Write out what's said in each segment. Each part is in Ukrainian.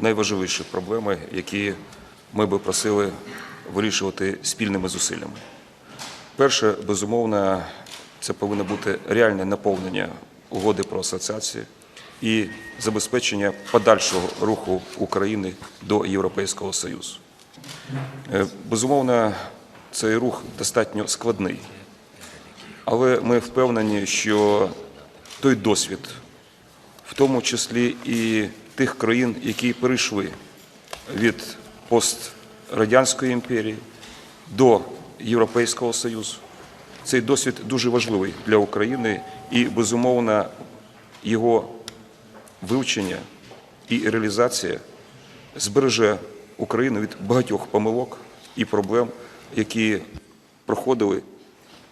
найважливіші проблеми, які ми би просили вирішувати спільними зусиллями. Перше, безумовно, це повинно бути реальне наповнення угоди про асоціацію і забезпечення подальшого руху України до Європейського Союзу. Е, Безумовно, цей рух достатньо складний, але ми впевнені, що той досвід, в тому числі і тих країн, які перейшли від пострадянської імперії до Європейського Союзу. Цей досвід дуже важливий для України і, безумовно, його вивчення і реалізація збереже Україну від багатьох помилок і проблем, які проходили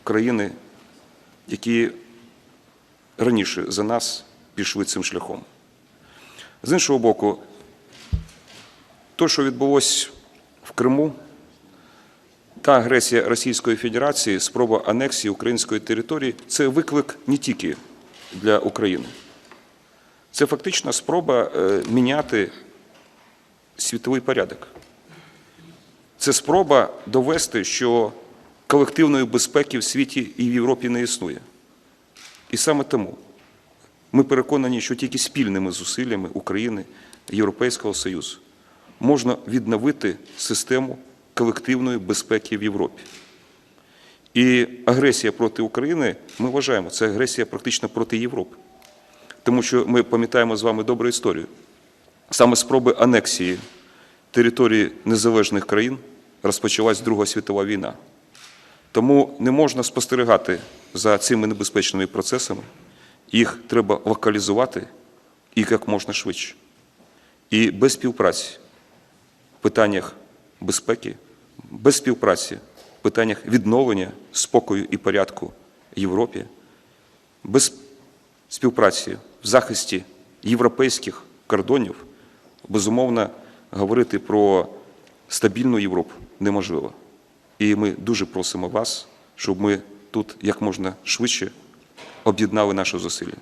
країни, які раніше за нас пішли цим шляхом. З іншого боку, те, що відбулося в Криму, та агресія Російської Федерації, спроба анексії української території це виклик не тільки для України. Це фактично спроба е, міняти світовий порядок. Це спроба довести, що колективної безпеки в світі і в Європі не існує. І саме тому ми переконані, що тільки спільними зусиллями України Європейського Союзу можна відновити систему колективної безпеки в Європі. І агресія проти України, ми вважаємо, це агресія практично проти Європи. Тому що ми пам'ятаємо з вами добру історію. Саме спроби анексії території незалежних країн розпочалась Друга світова війна. Тому не можна спостерігати за цими небезпечними процесами. Їх треба локалізувати і як можна швидше. І без співпраці в питаннях безпеки, без співпраці в питаннях відновлення спокою і порядку Європі, без співпраці в захисті європейських кордонів, безумовно, говорити про стабільну Європу неможливо. І ми дуже просимо вас, щоб ми тут як можна швидше об'єднали наші зусилля.